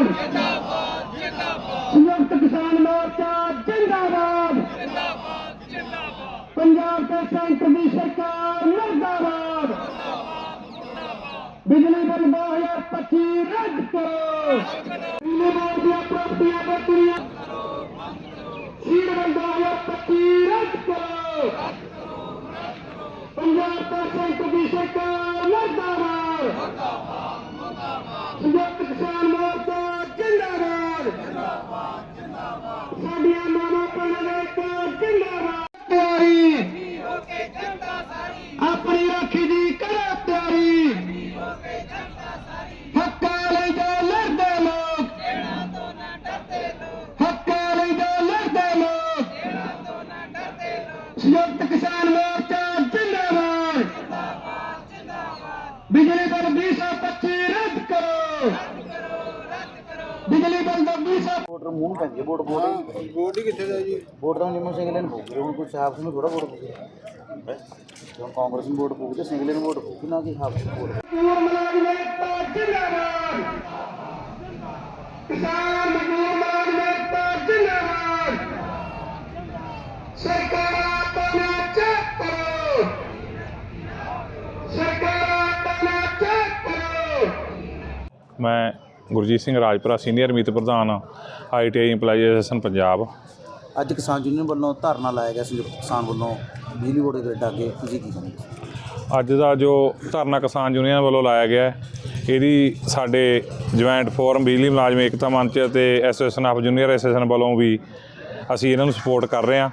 ਜਿੰਦਾਬਾਦ ਜਿੰਦਾਬਾਦ ਜਿੰਦਾਬਾਦ ਸੰਯੁਕਤ ਕਿਸਾਨ ਮੋਰਚਾ ਜਿੰਦਾਬਾਦ। ਜਿੰਦਾਬਾਦ ਜਿੰਦਾਬਾਦ ਪੰਜਾਬ ਤੇ ਸੈਂਟਰ ਦੀ ਸਰਕਾਰ ਮੁਰਦਾਬਾਦ। ਬਿਜਲੀ ਬਿੱਲ 2025 ਰੱਦ ਕਰੋ। ਬਿਜਲੀ ਬੋਰਡ ਦੀਆਂ ਪ੍ਰਾਪਤੀਆਂ ਬੱਕਰੀਆਂ ਸੀਡ ਬਿੱਲ 2025 ਰੱਦ ਕਰੋ। ਪੰਜਾਬ ਤੇ ਸੈਂਟਰ ਦੀ ਸਰਕਾਰ ਮੁਰਦਾਬਾਦ। ਸੰਯੁਕਤ ਕਿਸਾਨ ਮੋਰਚਾ ਬਿਜਲੀ ਬਿੱਲ ਦਾ 20 ਵੋਟਰ ਮੂੰਹ ਨੂੰ ਪੈਂਦੀ ਹੈ ਵੋਟ ਵੋਟ ਹੀ ਵੋਟ ਹੀ ਕਿੱਥੇ ਦਾ ਜੀ ਵੋਟ ਤਾਂ ਨਿਮਨ ਸਿੰਗਲੇ ਨੂੰ ਪਊਗੀ ਹੁਣ ਕੋਈ ਹਾਫ ਨੂੰ ਥੋੜਾ ਵੋਟ ਪਊਗੀ ਹੈਂ? ਜਦੋਂ ਕਾਂਗਰਸ ਨੂੰ ਵੋਟ ਪਊਗੀ ਤੇ ਸਿੰਗਲੇ ਨੂੰ ਵੋਟ ਪਊਗੀ ਨਾ ਕਿ ਹਾਫ ਨੂੰ ਵੋਟ ਮਜ਼ਦੂਰ ਮੁਲਾਜ਼ਮ ਏਕਤਾ ਜਿੰਦਾਬਾਦ ਕਿਸਾਨ ਮਜ਼ਦੂਰ ਮੁਲਾਜ਼ਮ ਏਕਤਾ ਜਿੰਦਾਬਾਦ ਸਰਕਾਰਾਂ ਤੋਂ ਨਾ ਚੈੱਕ ਕਰੋ ਸਰਕਾਰਾਂ ਤੋਂ ਨਾ ਚੈੱਕ ਕਰੋ ਮੈਂ ਗੁਰਜੀਤ ਸਿੰਘ ਰਾਜਪੁਰਾ ਸੀਨੀਅਰ ਮੀਤ ਪ੍ਰਧਾਨ ਆਈਟੀਆਈ ਇੰਪਲਾਈ ਐਸੋਸੀਏਸ਼ਨ ਪੰਜਾਬ। ਅੱਜ ਕਿਸਾਨ ਯੂਨੀਅਨ ਵੱਲੋਂ ਧਰਨਾ ਲਾਇਆ ਗਿਆ ਸੰਯੁਕਤ ਕਿਸਾਨ ਵੱਲੋਂ ਬਿਜਲੀ ਬੋਰਡ ਦੇ ਗ੍ਰਿਡ ਅੱਗੇ। ਤੁਸੀਂ ਕੀ ਸਮਝਦੇ ਅੱਜ ਦਾ ਜੋ ਧਰਨਾ ਕਿਸਾਨ ਯੂਨੀਅਨ ਵੱਲੋਂ ਲਾਇਆ ਗਿਆ ਹੈ, ਇਹਦੀ ਸਾਡੇ ਜੁਆਇੰਟ ਫੋਰਮ ਬਿਜਲੀ ਮੁਲਾਜ਼ਮ ਏਕਤਾ ਮੰਚ ਤੇ ਐਸੋਸੀਏਸ਼ਨ ਆਫ ਜੂਨੀਅਰ ਐਸੋਸੀਏਸ਼ਨ ਵੱਲੋਂ ਵੀ ਅਸੀਂ ਇਹਨਾਂ ਨੂੰ ਸਪੋਰਟ ਕਰ ਰਹੇ ਹਾਂ।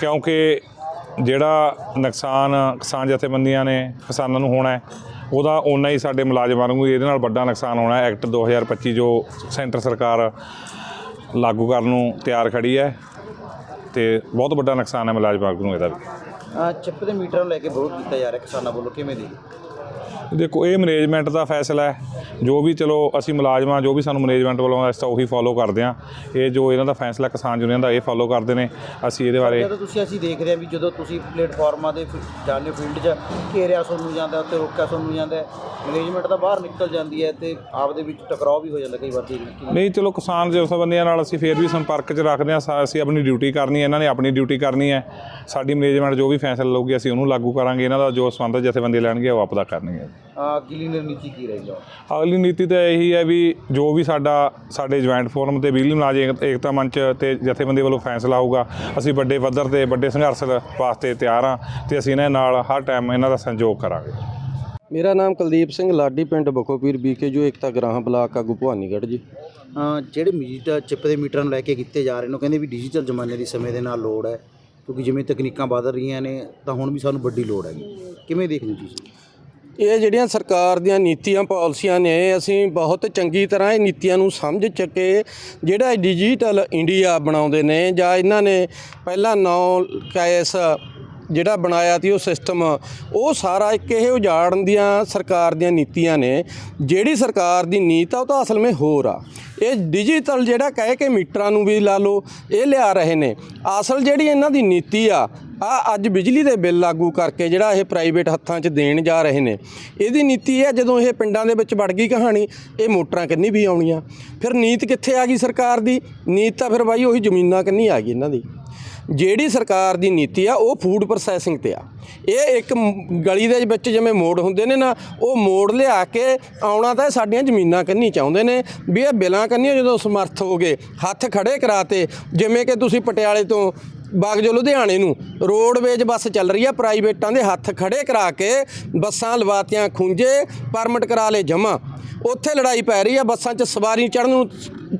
ਕਿਉਂਕਿ ਜਿਹੜਾ ਨੁਕਸਾਨ ਕਿਸਾਨ ਜਥੇਬੰਦੀਆਂ ਨੇ ਕਿਸਾਨਾਂ ਨੂੰ ਹੋਣਾ ਹੈ ਉਹਦਾ ਓਨਾ ਹੀ ਸਾਡੇ ਮੁਲਾਜ਼ਮਾਂ ਨੂੰ ਵੀ ਇਹਦੇ ਨਾਲ ਵੱਡਾ ਨੁਕਸਾਨ ਹੋਣਾ ਹੈ। ਐਕਟ 2025 ਜੋ ਸੈਂਟਰ ਸਰਕਾਰ ਲਾਗੂ ਕਰਨ ਨੂੰ ਤਿਆਰ ਖੜੀ ਹੈ ਤੇ ਬਹੁਤ ਵੱਡਾ ਨੁਕਸਾਨ ਹੈ ਮੁਲਾਜ਼ਮਾਂ ਨੂੰ ਇਹਦਾ ਵੀ। ਚਿੱਪ ਦੇ ਮੀਟਰ ਨੂੰ ਲੈ ਕੇ ਵਿਰੋਧ ਕੀਤਾ ਜਾ ਰਿਹਾ ਕਿਸਾਨਾਂ ਵੱਲੋਂ। ਕਿਵੇਂ ਦੀ ਦੇਖੋ ਇਹ ਮੈਨੇਜਮੈਂਟ ਦਾ ਫੈਸਲਾ ਹੈ। ਜੋ ਵੀ ਚਲੋ ਅਸੀਂ ਮੁਲਾਜ਼ਮਾਂ ਜੋ ਵੀ ਸਾਨੂੰ ਮੈਨੇਜਮੈਂਟ ਵੱਲੋਂ ਅਸੀਂ ਤਾਂ ਉਹੀ ਫੋਲੋ ਕਰਦੇ ਹਾਂ। ਇਹ ਜੋ ਇਹਨਾਂ ਦਾ ਫੈਸਲਾ ਕਿਸਾਨ ਯੂਨੀਅਨ ਦਾ ਇਹ ਫੋਲੋ ਕਰਦੇ ਨੇ। ਅਸੀਂ ਇਹਦੇ ਬਾਰੇ ਜਦੋਂ ਤੁਸੀਂ ਅਸੀਂ ਦੇਖ ਰਹੇ ਹਾਂ ਵੀ ਜਦੋਂ ਤੁਸੀਂ ਪਲੇਟਫਾਰਮਾਂ ਦੇ ਜਾਂਦੇ ਫੀਲਡ 'ਚ ਘੇਰਿਆ ਤੁਹਾਨੂੰ ਜਾਂਦਾ ਉੱਤੇ ਰੋਕਿਆ ਤੁਹਾਨੂੰ ਜਾਂਦਾ ਮੈਨੇਜਮੈਂਟ ਤਾਂ ਬਾਹਰ ਨਿਕਲ ਜਾਂਦੀ ਹੈ ਤੇ ਆਪਦੇ ਵਿੱਚ ਟਕਰਾਅ ਵੀ ਹੋ ਜਾਂਦਾ ਕਈ ਵਾਰ ਨਹੀਂ ਚਲੋ ਕਿਸਾਨ ਜਥੇਬੰਦੀਆਂ ਨਾਲ ਅਸੀਂ ਫੇਰ ਵੀ ਸੰਪਰਕ 'ਚ ਰੱਖਦੇ ਸਾ- ਅਸੀਂ ਆਪਣੀ ਡਿਊਟੀ ਕਰਨੀ ਹੈ ਇਹਨਾਂ ਨੇ ਆਪਣੀ ਡਿਊਟੀ ਕਰਨੀ ਹੈ। ਸਾਡੀ ਮੈਨੇਜਮੈਂਟ ਜੋ ਵੀ ਫੈਸਲਾ ਲਊਗੀ ਅਸੀਂ ਉਹਨੂੰ ਲਾਗੂ ਕਰਾਂਗੇ। ਇਹਨਾਂ ਦਾ ਜੋ ਸੰਬੰਧਿਤ ਜਥੇਬੰਦੀ ਲੈਣਗੇ ਉਹ ਆਪਦਾ ਕਰਨਗੇ। ਆ ਅਗਲੀ ਨੀਤੀ ਕੀ ਰਹੇਗਾ ਅਗਲੀ ਨੀਤੀ ਤਾਂ ਇਹੀ ਹੈ ਵੀ ਜੋ ਵੀ ਸਾਡਾ ਸਾਡੇ ਜੁਆਇੰਟ ਫੋਰਮ ਤੇ ਬਿਜਲੀ ਮੁਲਾਜ਼ਮ ਏਕ- ਏਕਤਾ ਮੰਚ ਤੇ ਜਥੇਬੰਦੀ ਵੱਲੋਂ ਫੈਸਲਾ ਆਊਗਾ ਅਸੀਂ ਵੱਡੇ ਪੱਧਰ ਤੇ ਵੱਡੇ ਸੰਘਰਸ਼ ਵਾਸਤੇ ਤਿਆਰ ਹਾਂ ਤੇ ਅਸੀਂ ਇਹਨਾਂ ਨਾਲ ਹਰ ਟਾਈਮ ਇਹਨਾਂ ਦਾ ਸੰਯੋਗ ਕਰਾਂਗੇ। ਮੇਰਾ ਨਾਮ ਕੁਲਦੀਪ ਸਿੰਘ ਲਾਡੀ ਪਿੰਡ ਬਖੋਪੀਰ ਬੀਕੇ ਜੋ ਏਕਤਾ ਗ੍ਰਾਮ ਬਲਾਕ ਆਗੂ ਭਵਾਨੀਗੜ੍ਹ ਜੀ। ਜਿਹੜੇ ਮੀਟਰ ਚਿੱਪ ਦੇ ਮੀਟਰਾਂ ਨੂੰ ਲੈ ਕੇ ਕੀਤੇ ਜਾ ਰਹੇ ਨੇ ਉਹ ਕਹਿੰਦੇ ਵੀ ਡਿਜੀਟਲ ਜ਼ਮਾਨੇ ਦੀ ਸਮੇਂ ਦੇ ਨਾਲ ਲੋੜ ਹੈ ਕਿਉਂਕਿ ਜਿਵੇਂ ਤਕਨੀਕਾਂ ਬਦਲ ਰਹੀਆਂ ਨੇ ਤਾਂ ਹੁਣ ਵੀ ਸਾਨੂੰ ਵੱਡੀ ਲੋੜ ਹੈਗੀ। ਕਿਵੇਂ ਦੇਖਦੇ ਹੋ ਤੁਸੀਂ? ਇਹ ਜਿਹੜੀਆਂ ਸਰਕਾਰ ਦੀਆਂ ਨੀਤੀਆਂ, ਪਾਲਿਸੀਆਂ ਨੇ ਅਸੀਂ ਬਹੁਤ ਚੰਗੀ ਤਰ੍ਹਾਂ ਇਹ ਨੀਤੀਆਂ ਨੂੰ ਸਮਝ ਚੱਕੇ, ਜਿਹੜਾ ਡਿਜੀਟਲ ਇੰਡੀਆ ਬਣਾਉਂਦੇ ਨੇ ਜਾਂ ਇਹਨਾਂ ਨੇ ਪਹਿਲਾਂ ਨੌ ਕੈਸ ਜਿਹੜਾ ਬਣਾਇਆ ਸੀ ਉਹ ਸਿਸਟਮ ਉਹ ਸਾਰਾ ਇੱਕ ਇਹ ਉਜਾੜਨ ਦੀਆਂ ਸਰਕਾਰ ਦੀਆਂ ਨੀਤੀਆਂ ਨੇ, ਜਿਹੜੀ ਸਰਕਾਰ ਦੀ ਨੀਤ ਆ ਉਹ ਤਾਂ ਅਸਲ ਵਿੱਚ ਹੋਰ ਆ। ਇਹ ਡਿਜੀਟਲ ਜਿਹੜਾ ਕਹਿ ਕੇ ਮੀਟਰਾਂ ਨੂੰ ਵੀ ਲਾ ਲਓ, ਇਹ ਲਿਆ ਰਹੇ ਨੇ। ਅਸਲ ਜਿਹੜੀ ਇਹਨਾਂ ਦੀ ਨੀਤੀ ਆ ਆ ਅੱਜ ਬਿਜਲੀ ਦੇ ਬਿੱਲ ਲਾਗੂ ਕਰਕੇ ਜਿਹੜਾ ਇਹ ਪ੍ਰਾਈਵੇਟ ਹੱਥਾਂ 'ਚ ਦੇਣ ਜਾ ਰਹੇ ਨੇ। ਇਹਦੀ ਨੀਤੀ ਇਹ ਹੈ ਜਦੋਂ ਇਹ ਪਿੰਡਾਂ ਦੇ ਵਿੱਚ ਵੜ ਗਈ ਕਹਾਣੀ, ਇਹ ਮੋਟਰਾਂ ਕਿੰਨੀ ਵੀ ਆਉਣੀਆਂ। ਫਿਰ ਨੀਤ ਕਿੱਥੇ ਆ ਗਈ ਸਰਕਾਰ ਦੀ? ਨੀਤ ਤਾਂ ਫਿਰ ਬਾਈ ਉਹੀ ਜ਼ਮੀਨਾਂ ਕਿੰਨੀ ਆ ਗਈ ਇਹਨਾਂ ਦੀ। ਜਿਹੜੀ ਸਰਕਾਰ ਦੀ ਨੀਤੀ ਆ, ਉਹ ਫੂਡ ਪ੍ਰੋਸੈਸਿੰਗ ਤੇ ਆ। ਇਹ ਇੱਕ ਗਲੀ ਦੇ ਵਿੱਚ ਜਿਵੇਂ ਮੋੜ ਹੁੰਦੇ ਨੇ ਨਾ, ਉਹ ਮੋੜ ਲਿਆ ਕੇ ਆਉਣਾ ਤਾਂ ਇਹ ਸਾਡੀਆਂ ਜ਼ਮੀਨਾਂ ਕੰਨੀ ਚਾਹੁੰਦੇ ਨੇ। ਵੀ ਇਹ ਬਿਲਾਂ ਕੰਨੀ ਜਦੋਂ ਸਮਰਥ ਹੋ ਗਏ, ਹੱਥ ਖੜੇ ਕਰਾਤੇ। ਜਿਵੇਂ ਕਿ ਤੁਸੀਂ ਪਟਿਆਲੇ ਤੋਂ ਬਾਗਜੋ ਲੁਧਿਆਣੇ ਨੂੰ, ਰੋਡਵੇਜ ਬੱਸ ਚੱਲ ਰਹੀ ਆ, ਪ੍ਰਾਈਵੇਟਾਂ ਦੇ ਹੱਥ ਖੜੇ ਕਰਾ ਕੇ ਬੱਸਾਂ ਲਵਾਤੀਆਂ ਖੁੰਝੇ, ਪਰਮਿਟ ਕਰਾ ਲੇ ਜਮਾ ਉੱਥੇ ਲੜਾਈ ਪੈ ਰਹੀ ਆ, ਬੱਸਾਂ 'ਚ ਸਵਾਰੀ ਚੜ੍ਹਨ ਨੂੰ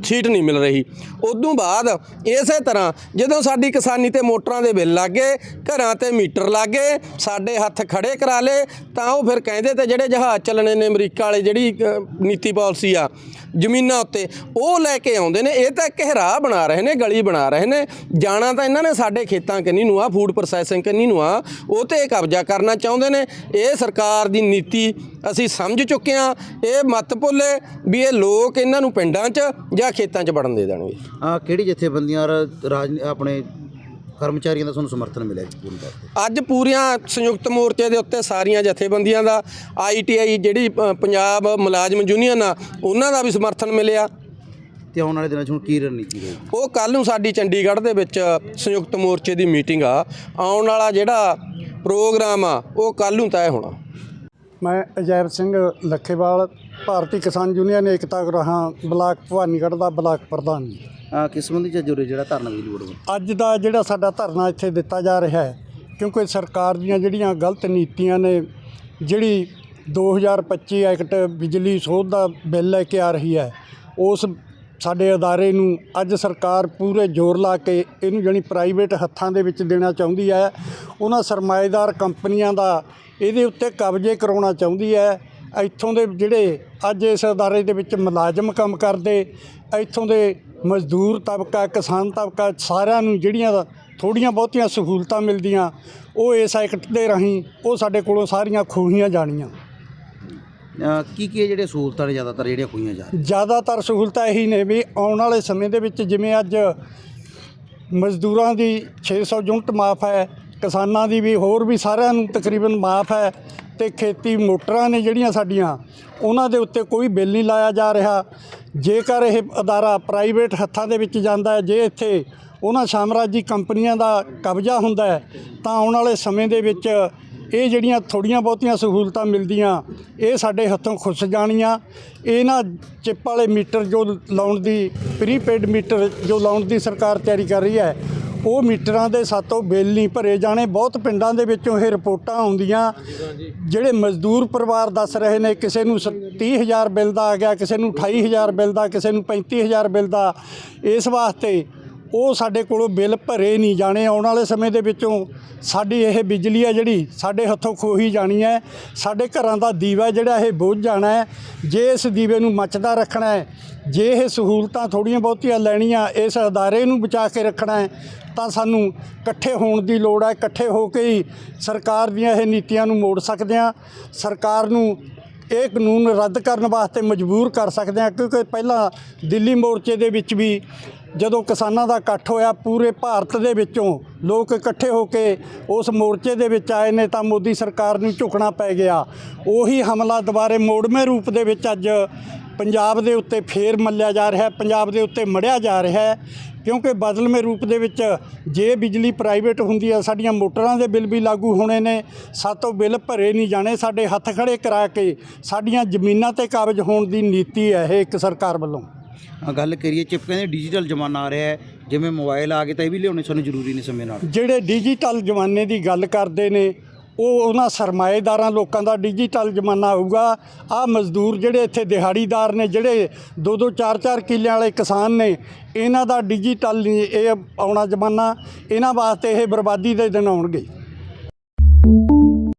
ਸੀਟ ਨਹੀਂ ਮਿਲ ਰਹੀ। ਉਦੋਂ ਬਾਅਦ ਇਸੇ ਤਰ੍ਹਾਂ ਜਦੋਂ ਸਾਡੀ ਕਿਸਾਨੀ ਤੇ ਮੋਟਰਾਂ ਦੇ ਬਿੱਲ ਲੱਗੇ ਘਰਾਂ ਤੇ ਮੀਟਰ ਲੱਗੇ ਸਾਡੇ ਹੱਥ ਖੜੇ ਕਰਾ ਲੇ ਤਾਂ ਉਹ ਫਿਰ ਕਹਿੰਦੇ ਤੇ ਜਿਹੜੇ ਜਹਾਜ਼ ਚੱਲਣੇ ਨੇ ਅਮਰੀਕਾ ਵਾਲੇ ਜਿਹੜੀ ਨੀਤੀ ਪਾਲਿਸੀ ਆ ਜ਼ਮੀਨਾਂ ਉੱਤੇ। ਉਹ ਲੈ ਕੇ ਆਉਂਦੇ ਨੇ, ਇਹ ਤਾਂ ਇੱਕ ਇਹ ਬਣਾ ਰਹੇ ਨੇ, ਗਲੀ ਬਣਾ ਰਹੇ ਨੇ। ਜਾਣਾ ਤਾਂ ਇਹਨਾਂ ਨੇ ਸਾਡੇ ਖੇਤਾਂ ਕੰਨੀ ਨੂੰ ਆ ਫੂਡ ਪ੍ਰੋਸੈਸਿੰਗ ਕੰਨੀ ਨੂੰ ਆ, ਉਹ ਤੇ ਕਬਜ਼ਾ ਕਰਨਾ ਚਾਹੁੰਦੇ ਨੇ। ਇਹ ਸਰਕਾਰ ਦੀ ਨੀਤੀ ਅਸੀਂ ਸਮਝ ਚੁੱਕੇ ਆ ਇਹ ਮਤ ਭੁੱਲੇ ਵੀ ਇਹ ਲੋਕ ਇਹਨਾਂ ਨੂੰ ਪਿੰਡਾਂ 'ਚ ਜਾਂ ਖੇਤਾਂ 'ਚ ਵੜਨ ਦੇ ਦੇਣਗੇ। ਆ ਕਿਹੜੀ ਜਥੇਬੰਦੀਆਂ ਔਰ ਰਾਜ, ਆਪਣੇ ਕਰਮਚਾਰੀਆਂ ਦਾ ਤੁਹਾਨੂੰ ਸਮਰਥਨ ਮਿਲਿਆ ਜੀ ਪੂਰੀ ਤੌਰ ਤੇ? ਅੱਜ ਪੂਰੀਆਂ ਸੰਯੁਕਤ ਮੋਰਚੇ ਦੇ ਉੱਤੇ ਸਾਰੀਆਂ ਜਥੇਬੰਦੀਆਂ ਦਾ ਆਈਟੀਆਈ ਜਿਹੜੀ ਪੰਜਾਬ ਮੁਲਾਜ਼ਮ ਯੂਨੀਅਨ ਆ ਉਹਨਾਂ ਦਾ ਵੀ ਸਮਰਥਨ ਮਿਲਿਆ। ਤੇ ਆਉਣ ਵਾਲੇ ਦਿਨਾਂ 'ਚ ਹੁਣ ਕੀ ਰਣਨੀਤੀ ਰਹੇਗੀ? ਉਹ ਕੱਲ ਨੂੰ ਸਾਡੀ ਚੰਡੀਗੜ੍ਹ ਦੇ ਵਿੱਚ ਸੰਯੁਕਤ ਮੋਰਚੇ ਦੀ ਮੀਟਿੰਗ ਆ। ਆਉਣ ਵਾਲਾ ਜਿਹੜਾ ਪ੍ਰੋਗਰਾਮ ਆ ਉਹ ਕੱਲ ਨੂੰ ਤੈਅ ਹੋਣਾ। ਮੈਂ ਅਜੈਬ ਸਿੰਘ ਲੱਖੇਵਾਲ ਭਾਰਤੀ ਕਿਸਾਨ ਯੂਨੀਅਨ ਏਕਤਾ ਗਰਾਹਾਂ ਬਲਾਕ ਭਵਾਨੀਗੜ੍ਹ ਦਾ ਬਲਾਕ ਪ੍ਰਧਾਨ। ਜੀ ਕਿਸ ਸੰਬੰਧੀ ਚ ਜੁਰੇ ਜਿਹੜਾ ਧਰਨਾ ਦੀ ਲੋੜ ਵੱਲੋਂ ਅੱਜ ਦਾ ਜਿਹੜਾ ਸਾਡਾ ਧਰਨਾ ਇੱਥੇ ਦਿੱਤਾ ਜਾ ਰਿਹਾ ਹੈ, ਕਿਉਂਕਿ ਸਰਕਾਰ ਦੀਆਂ ਜਿਹੜੀਆਂ ਗਲਤ ਨੀਤੀਆਂ ਨੇ, ਜਿਹੜੀ 2025 ਐਕਟ ਬਿਜਲੀ ਸੋਧ ਦਾ ਬਿੱਲ ਲੈ ਕੇ ਆ ਰਹੀ ਹੈ, ਉਸ ਸਾਡੇ ਅਦਾਰੇ ਨੂੰ ਅੱਜ ਸਰਕਾਰ ਪੂਰੇ ਜ਼ੋਰ ਲਾ ਕੇ ਇਹਨੂੰ ਜਾਣੀ ਪ੍ਰਾਈਵੇਟ ਹੱਥਾਂ ਦੇ ਵਿੱਚ ਦੇਣਾ ਚਾਹੁੰਦੀ ਹੈ, ਉਹਨਾਂ ਸਰਮਾਏਦਾਰ ਕੰਪਨੀਆਂ ਦਾ ਇਹਦੇ ਉੱਤੇ ਕਬਜ਼ੇ ਕਰਾਉਣਾ ਚਾਹੁੰਦੀ ਹੈ ਇੱਥੋਂ ਦੇ ਜਿਹੜੇ ਅੱਜ ਇਸ ਅਦਾਰੇ ਦੇ ਵਿੱਚ ਮੁਲਾਜ਼ਮ ਕੰਮ ਕਰਦੇ ਇੱਥੋਂ ਦੇ ਮਜ਼ਦੂਰ ਤਬਕਾ ਕਿਸਾਨ ਤਬਕਾ ਸਾਰਿਆਂ ਨੂੰ ਜਿਹੜੀਆਂ ਥੋੜੀਆਂ ਬਹੁਤੀਆਂ ਸਹੂਲਤਾਂ ਮਿਲਦੀਆਂ ਉਹ ਇਸ ਐਕਟ ਦੇ ਰਾਹੀਂ ਉਹ ਸਾਡੇ ਕੋਲੋਂ ਸਾਰੀਆਂ ਖੋਹੀਆਂ ਜਾਣੀਆਂ। ਕੀ ਕੀ ਜਿਹੜੇ ਸਹੂਲਤਾਂ ਨੇ ਜ਼ਿਆਦਾਤਰ ਜਿਹੜੀਆਂ ਖੋਈਆਂ ਜਾ ਜ਼ਿਆਦਾਤਰ ਸਹੂਲਤਾਂ ਇਹੀ ਨੇ ਵੀ ਆਉਣ ਵਾਲੇ ਸਮੇਂ ਦੇ ਵਿੱਚ ਜਿਵੇਂ ਅੱਜ ਮਜ਼ਦੂਰਾਂ ਦੀ 600 ਯੂਨਿਟ ਮਾਫ ਹੈ ਕਿਸਾਨਾਂ ਦੀ ਵੀ ਹੋਰ ਵੀ ਸਾਰਿਆਂ ਨੂੰ ਤਕਰੀਬਨ ਮਾਫ ਹੈ ਤੇ ਖੇਤੀ ਮੋਟਰਾਂ ਨੇ ਜਿਹੜੀਆਂ ਸਾਡੀਆਂ, ਉਹਨਾਂ ਦੇ ਉੱਤੇ ਕੋਈ ਬਿੱਲ ਨਹੀਂ ਲਾਇਆ ਜਾ ਰਿਹਾ। ਜੇਕਰ ਇਹ ਅਦਾਰਾ ਪ੍ਰਾਈਵੇਟ ਹੱਥਾਂ ਦੇ ਵਿੱਚ ਜਾਂਦਾ ਹੈ, ਜੇ ਇੱਥੇ ਉਹਨਾਂ ਸਾਮਰਾਜੀ ਕੰਪਨੀਆਂ ਦਾ ਕਬਜ਼ਾ ਹੁੰਦਾ ਹੈ, ਤਾਂ ਆਉਣ ਵਾਲੇ ਸਮੇਂ ਦੇ ਵਿੱਚ ਇਹ ਜਿਹੜੀਆਂ ਥੋੜੀਆਂ ਬਹੁਤੀਆਂ ਸਹੂਲਤਾਂ ਮਿਲਦੀਆਂ, ਇਹ ਸਾਡੇ ਹੱਥੋਂ ਖੁੱਸ ਜਾਣੀਆਂ। ਇਹਨਾਂ ਚਿੱਪ ਵਾਲੇ ਮੀਟਰ ਜੋ ਲਾਉਣ ਦੀ, ਪ੍ਰੀਪੇਡ ਮੀਟਰ ਜੋ ਲਾਉਣ ਦੀ ਸਰਕਾਰ ਤਿਆਰੀ ਕਰ ਰਹੀ ਹੈ ਉਹ ਮੀਟਰਾਂ ਦੇ ਸਾਤੋਂ ਬਿੱਲ ਨਹੀਂ ਭਰੇ ਜਾਣੇ। ਬਹੁਤ ਪਿੰਡਾਂ ਦੇ ਵਿੱਚੋਂ ਇਹ ਰਿਪੋਰਟਾਂ ਆਉਂਦੀਆਂ। ਜਿਹੜੇ ਮਜ਼ਦੂਰ ਪਰਿਵਾਰ ਦੱਸ ਰਹੇ ਨੇ, ਕਿਸੇ ਨੂੰ 30000 ਬਿੱਲ ਦਾ ਆ ਗਿਆ, ਕਿਸੇ ਨੂੰ 28000 ਬਿੱਲ ਦਾ, ਕਿਸੇ ਨੂੰ 35000 ਬਿੱਲ ਦਾ। ਇਸ ਵਾਸਤੇ ਉਹ ਸਾਡੇ ਕੋਲੋਂ ਬਿੱਲ ਭਰੇ ਨਹੀਂ ਜਾਣੇ। ਆਉਣ ਵਾਲੇ ਸਮੇਂ ਦੇ ਵਿੱਚੋਂ ਸਾਡੀ ਇਹ ਬਿਜਲੀ ਹੈ ਜਿਹੜੀ, ਸਾਡੇ ਹੱਥੋਂ ਖੋਹੀ ਜਾਣੀ ਹੈ। ਸਾਡੇ ਘਰਾਂ ਦਾ ਦੀਵਾ ਜਿਹੜਾ, ਇਹ ਬੁੱਝ ਜਾਣਾ ਹੈ। ਜੇ ਇਸ ਦੀਵੇ ਨੂੰ ਮੱਚਦਾ ਰੱਖਣਾ ਹੈ, ਜੇ ਇਹ ਸਹੂਲਤਾਂ ਥੋੜੀਆਂ ਬਹੁਤੀਆਂ ਲੈਣੀਆਂ, ਇਸ ਅਦਾਰੇ ਨੂੰ ਬਚਾ ਕੇ ਰੱਖਣਾ ਹੈ ਤਾਂ ਸਾਨੂੰ ਇਕੱਠੇ ਹੋਣ ਦੀ ਲੋੜ ਹੈ, ਇਕੱਠੇ ਹੋ ਕੇ ਹੀ ਸਰਕਾਰ ਦੀਆਂ ਇਹ ਨੀਤੀਆਂ ਨੂੰ ਮੋੜ ਸਕਦੇ ਹਾਂ। ਸਰਕਾਰ ਨੂੰ ਇਹ ਕਾਨੂੰਨ ਰੱਦ ਕਰਨ ਵਾਸਤੇ ਮਜਬੂਰ ਕਰ ਸਕਦੇ ਹਾਂ, ਕਿਉਂਕਿ ਪਹਿਲਾਂ ਦਿੱਲੀ ਮੋਰਚੇ ਦੇ ਵਿੱਚ ਵੀ ਜਦੋਂ ਕਿਸਾਨਾਂ ਦਾ ਇਕੱਠ ਹੋਇਆ, ਪੂਰੇ ਭਾਰਤ ਦੇ ਵਿੱਚੋਂ ਲੋਕ ਇਕੱਠੇ ਹੋ ਕੇ ਉਸ ਮੋਰਚੇ ਦੇ ਵਿੱਚ ਆਏ ਨੇ, ਤਾਂ ਮੋਦੀ ਸਰਕਾਰ ਨੂੰ ਝੁਕਣਾ ਪੈ ਗਿਆ। ਉਹੀ ਹਮਲਾ ਦੁਬਾਰੇ ਮੋੜਵੇਂ ਰੂਪ ਦੇ ਵਿੱਚ ਅੱਜ ਪੰਜਾਬ ਦੇ ਉੱਤੇ ਫੇਰ ਮੱਲਿਆ ਜਾ ਰਿਹਾ ਪੰਜਾਬ ਦੇ ਉੱਤੇ ਮੜਿਆ ਜਾ ਰਿਹਾ ਹੈ। ਕਿਉਂਕਿ ਬਦਲਵੇਂ ਰੂਪ ਦੇ ਵਿੱਚ ਜੇ ਬਿਜਲੀ ਪ੍ਰਾਈਵੇਟ ਹੁੰਦੀ ਹੈ ਸਾਡੀਆਂ ਮੋਟਰਾਂ ਦੇ ਬਿੱਲ ਵੀ ਲਾਗੂ ਹੋਣੇ ਨੇ ਸਾਤੋਂ ਬਿੱਲ ਭਰੇ ਨਹੀਂ ਜਾਣੇ ਸਾਡੇ ਹੱਥ ਖੜੇ ਕਰਾ ਕੇ ਸਾਡੀਆਂ ਜ਼ਮੀਨਾਂ ਤੇ ਕਾਬਜ ਹੋਣ ਦੀ ਨੀਤੀ ਹੈ ਇਹ ਇੱਕ ਸਰਕਾਰ ਵੱਲੋਂ। ਗੱਲ ਕਰੀਏ ਚਿਪ ਕਹਿੰਦੇ ਡਿਜੀਟਲ ਜ਼ਮਾਨਾ ਆ ਰਿਹਾ ਹੈ ਜਿਵੇਂ ਮੋਬਾਈਲ ਆ ਗਏ ਤਾਂ ਇਹ ਵੀ ਲਿਆਉਣੇ ਸਾਨੂੰ ਜ਼ਰੂਰੀ ਨੇ ਸਮੇਂ ਨਾਲ। ਜਿਹੜੇ ਡਿਜੀਟਲ ਜ਼ਮਾਨੇ ਦੀ ਗੱਲ ਕਰਦੇ ਨੇ ਉਹ ਉਹਨਾਂ ਸਰਮਾਏਦਾਰਾਂ ਲੋਕਾਂ ਦਾ ਡਿਜੀਟਲ ਜ਼ਮਾਨਾ ਆਊਗਾ। ਆ ਮਜ਼ਦੂਰ ਜਿਹੜੇ ਇੱਥੇ ਦਿਹਾੜੀਦਾਰ ਨੇ, ਜਿਹੜੇ ਦੋ ਦੋ, ਚਾਰ ਚਾਰ ਕਿੱਲਿਆਂ ਵਾਲੇ ਕਿਸਾਨ ਨੇ, ਇਹਨਾਂ ਦਾ ਡਿਜੀਟਲ ਨਹੀਂ ਇਹ ਆਉਣਾ ਜ਼ਮਾਨਾ, ਇਹਨਾਂ ਵਾਸਤੇ ਇਹ ਬਰਬਾਦੀ ਦੇ ਦਿਨ ਆਉਣਗੇ।